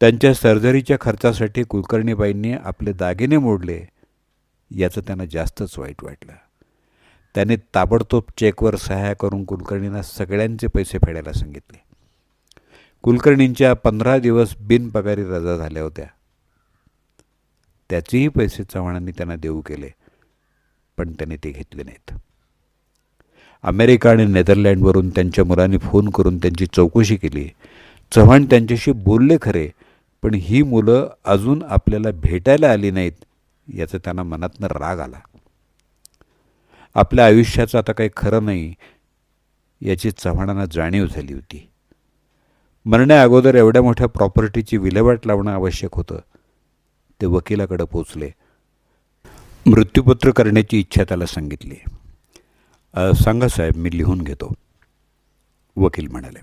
त्यांच्या सर्जरीच्या खर्चासाठी कुलकर्णीबाईंनी आपले दागिने मोडले. याचं त्यांना जास्तच वाईट वाटलं. त्याने ताबडतोब चेकवर सहाय्य करून कुलकर्णींना सगळ्यांचे पैसे फेडायला सांगितले. कुलकर्णींच्या पंधरा दिवस बिनपगारी रजा झाल्या होत्या. त्याचेही पैसे चव्हाणांनी त्यांना देऊ केले पण त्यांनी ते घेतले नाहीत. अमेरिका आणि नेदरलँडवरून त्यांच्या मुलांनी फोन करून त्यांची चौकशी केली. चव्हाण त्यांच्याशी बोलले खरे पण ही मुलं अजून आपल्याला भेटायला आली नाहीत याचं त्यांना मनातनं राग आला. आपल्या आयुष्याचं आता काही खरं नाही याची चव्हाणांना जाणीव झाली होती. मरण्या अगोदर एवढ्या मोठ्या प्रॉपर्टीची विल्हेवाट लावणं आवश्यक होतं. ते वकिलाकडे पोचले मृत्यूपत्र करण्याची इच्छा त्याला सांगितली. सांगा साहेब मी लिहून घेतो. वकील म्हणाले.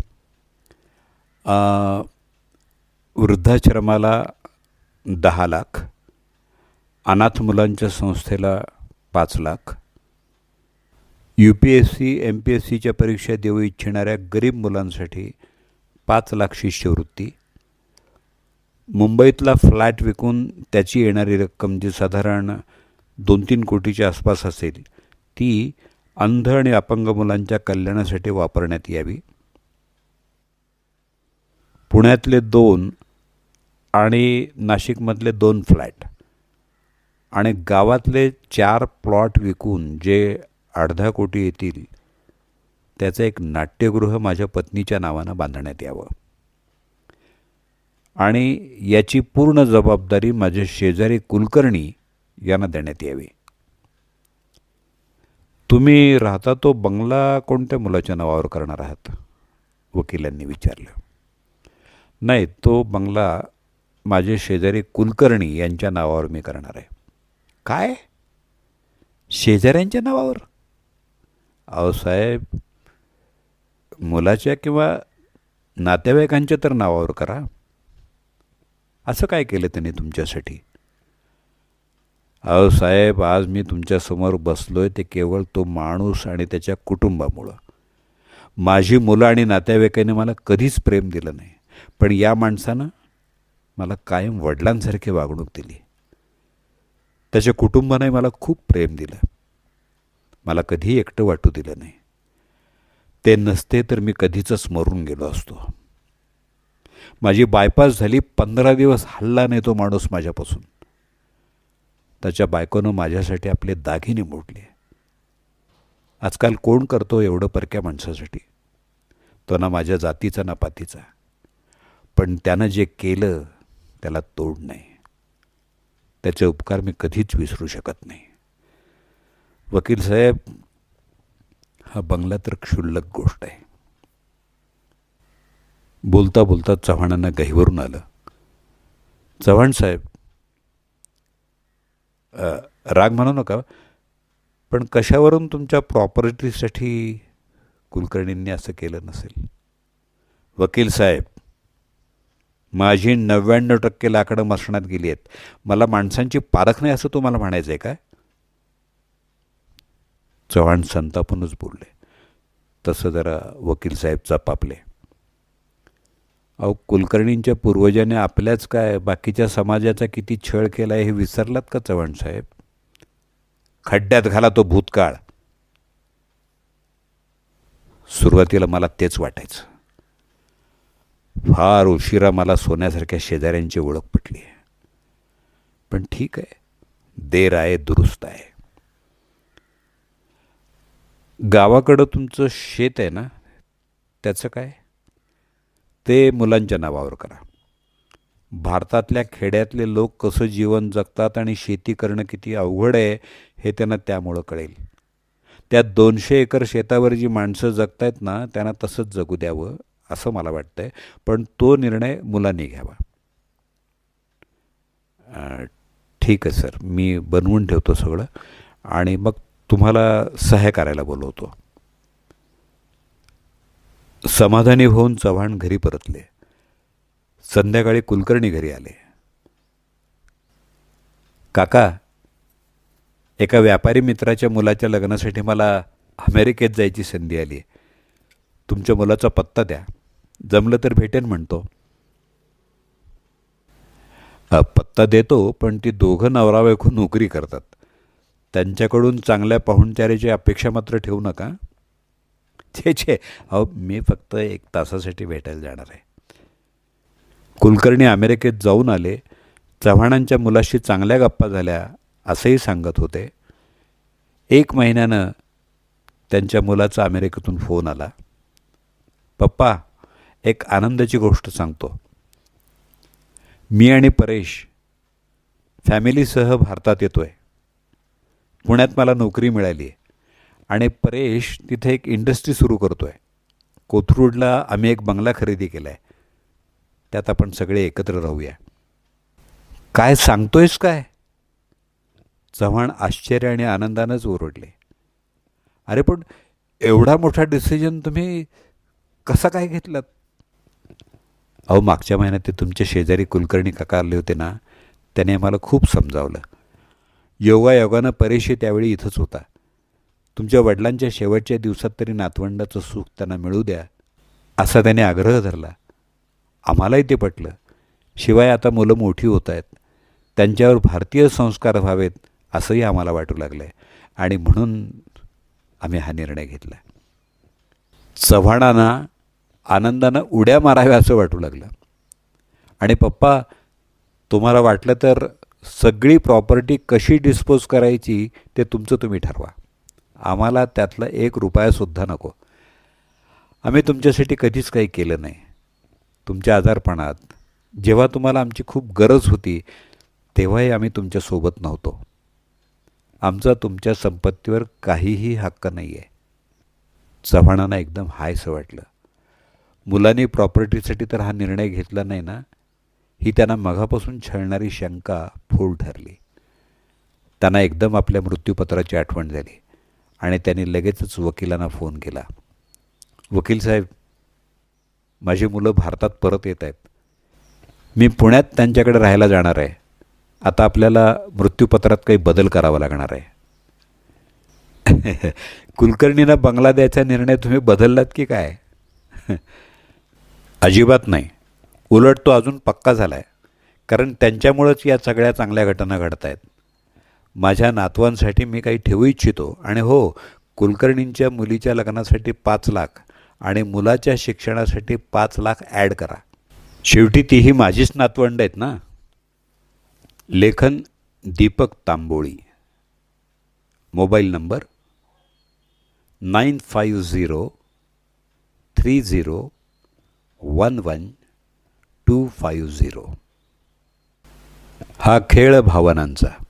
वृद्धाश्रमाला दहा लाख अनाथ मुलांच्या संस्थेला पाच lakh. U P S C M P S सीच्या परीक्षा देऊ इच्छिणाऱ्या गरीब मुलांसाठी पाच लाख शिष्यवृत्ती. मुंबईतला फ्लॅट विकून त्याची येणारी रक्कम जी साधारण दोन तीन कोटीच्या आसपास असेल ती अंध आणि अपंग मुलांच्या कल्याणासाठी वापरण्यात यावी. पुण्यातले दोन आणि नाशिकमधले दोन फ्लॅट. आणि गावातले चार प्लॉट विकून जे अर्धा कोटी येतील त्याचं एक नाट्यगृह माझ्या पत्नीच्या नावानं बांधण्यात यावं. आणि याची पूर्ण जबाबदारी माझे शेजारी कुलकर्णी यांना देण्यात यावी. तुम्ही राहता तो बंगला कोणत्या मुलाच्या नावावर करणार आहात? वकिलांनी विचारलं. नाही तो बंगला माझे शेजारी कुलकर्णी यांच्या नावावर मी करणार आहे. काय? शेजाऱ्यांच्या नावावर? अहो साहेब मुलाच्या किंवा नातेवाईकांच्या तर नावावर करा. असं काय केलं त्यांनी तुमच्यासाठी? अहो साहेब आज मी तुमच्यासमोर बसलो आहे ते केवळ तो माणूस आणि त्याच्या कुटुंबामुळं. माझी मुलं आणि नातेवाईकांनी मला कधीच प्रेम दिलं नाही. पण या माणसानं मला कायम वडिलांसारखी वागणूक दिली. त्याच्या कुटुंबाने मला खूप प्रेम दिलं. मला कधीही एकटं वाटू दिलं नाही. ते नसते तर मी कधीच मरून गेलो असतो. माझी बायपास झाली पंधरा दिवस हल्ला नाही तो माणूस माझ्यापासून. त्याच्या बायकोनं माझ्यासाठी आपले दागिने मोडले. आजकाल कोण करतो एवढं परक्या माणसासाठी? तो ना माझ्या जातीचा ना पातीचा. पण त्यानं जे केलं त्याला तोड नाही त्याचे उपकार मी कधीच विसरू शकत नाही. वकील साहेब हा बंगला तर क्षुल्लक गोष्ट आहे. बोलता बोलता चव्हाणांना गहीवरून आलं. चव्हाण साहेब राग म्हणू नका पण कशावरून तुमच्या प्रॉपर्टीसाठी कुलकर्णींनी असं केलं नसेल? वकील साहेब माझी नव्याण्णव टक्के लाकडं मसणात गेली आहेत. मला माणसांची पारख नाही असं तुम्हाला म्हणायचं आहे काय चव्हाण संतापूनच बोलले. तसं जरा वकील साहेब चपापले. अहो कुलकर्णींच्या पूर्वजाने आपल्याच काय बाकीच्या समाजाचा किती छळ केला आहे हे विसरलात का चव्हाण साहेब? खड्ड्यात घाला तो भूतकाळ. सुरुवातीला मला तेच वाटायचं. फार उशिरा मला सोन्यासारख्या शेजाऱ्यांची ओळख पटली आहे. पण ठीक आहे. देर आहे दुरुस्त आहे. गावाकडं तुमचं शेत आहे ना? त्याचं काय? ते मुलांच्या नावावर करा. भारतातल्या खेड्यातले लोक कसं जीवन जगतात आणि शेती करणं किती अवघड आहे हे त्यांना त्यामुळं कळेल. त्या दोनशे एकर शेतावर जी माणसं जगतायत ना त्यांना तसंच जगू द्यावं. असं मला वाटतं आहे पण तो निर्णय मुलांनी घ्यावा. ठीक आहे सर. मी बनवून ठेवतो सगळं. आणि मग तुम्हाला सहाय्य करायला बोलवतो. समाधानी होऊन चव्हाण घरी परतले. संध्याकाळी कुलकर्णी घरी आले. काका एका व्यापारी मित्राच्या मुलाच्या लग्नासाठी मला अमेरिकेत जायची संधी आली आहे तुमच्या मुलाचा पत्ता द्या. जमलं तर भेटेन म्हणतो. पत्ता देतो पण ती दोघं नवरा बायको नोकरी करतात. त्यांच्याकडून चांगल्या पाहुणचारीची अपेक्षा मात्र ठेवू नका. छे छे. अहो मी फक्त एक तासासाठी भेटायला जाणार आहे. कुलकर्णी अमेरिकेत जाऊन आले. चव्हाणांच्या मुलाशी चांगल्या गप्पा झाल्या असंही सांगत होते. एक महिन्यानं त्यांच्या मुलाचा अमेरिकेतून फोन आला. पप्पा एक आनंदाची गोष्ट सांगतो. मी आणि परेश फॅमिलीसह भारतात येतो आहे पुण्यात मला नोकरी मिळाली आहे आणि परेश तिथे एक इंडस्ट्री सुरू करतो आहे कोथरूडला आम्ही एक बंगला खरेदी केला आहे त्यात आपण सगळे एकत्र राहूया. काय सांगतोयस काय? चव्हाण आश्चर्य आणि आनंदानंच ओरडले. अरे पण एवढा मोठा डिसिजन तुम्ही कसा काय घेतलात अहो मागच्या महिन्यात ते तुमच्या शेजारी कुलकर्णी काका आले होते ना त्याने आम्हाला खूप समजावलं. योगायोगानं परेशी त्यावेळी इथंच होता. तुमच्या वडिलांच्या शेवटच्या दिवसात तरी नातवंडाचं सुख त्यांना मिळू द्या असा त्याने आग्रह धरला. आम्हालाही ते पटलं. शिवाय आता मुलं मोठी होत आहेत. त्यांच्यावर भारतीय संस्कार व्हावेत असंही आम्हाला वाटू लागलं आहे आणि म्हणून आम्ही हा निर्णय घेतला. चव्हाणांना आनंदानं उड्या माराव्या असं वाटू लागलं. आणि पप्पा तुम्हाला वाटलं तर सगळी प्रॉपर्टी कशी डिस्पोज करायची ते तुमचं तुम्ही ठरवा. आम्हाला त्यातला एक रुपयासुद्धा नको. आम्ही तुमच्यासाठी कधीच काही केलं नाही. तुमच्या आजारपणात जेव्हा तुम्हाला आमची खूप गरज होती तेव्हाही आम्ही तुमच्यासोबत नव्हतो. आमचा तुमच्या संपत्तीवर काहीही हक्क नाही आहे चव्हाणांना एकदम हायसं वाटलं. मुलांनी प्रॉपर्टीसाठी तर हा निर्णय घेतला नाही ना ही त्यांना मघापासून छळणारी शंका फोल ठरली त्यांना एकदम आपल्या मृत्यूपत्राची आठवण झाली आणि त्यांनी लगेचच वकिलांना फोन केला. वकील साहेब माझी मुलं भारतात परत येत आहेत. मी पुण्यात त्यांच्याकडे राहायला जाणार आहे. आता आपल्याला मृत्यूपत्रात काही बदल करावा लागणार आहे. कुलकर्णींना बंगला द्यायचा निर्णय तुम्ही बदललात की काय? अजिबात नाही. उलट तो अजून पक्का झाला आहे कारण त्यांच्यामुळंच या सगळ्या चांगल्या घटना घडत आहेत. माझ्या नातवांसाठी मी काही ठेवू इच्छितो. आणि हो कुलकर्णींच्या मुलीच्या लग्नासाठी पाच लाख आणि मुलाच्या शिक्षणासाठी पाच लाख ॲड करा. शेवटी तीही माझीच नातवंड आहेत ना? लेखन Deepak Tamboli. Mobile number nine five zero three zero one one two five zero हा खेळ भावनांचा.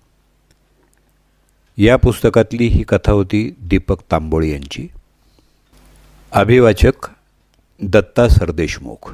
या पुस्तकातली ही कथा होती दीपक तांबोळी यांची. अभिवाचक दत्ता सरदेशमुख.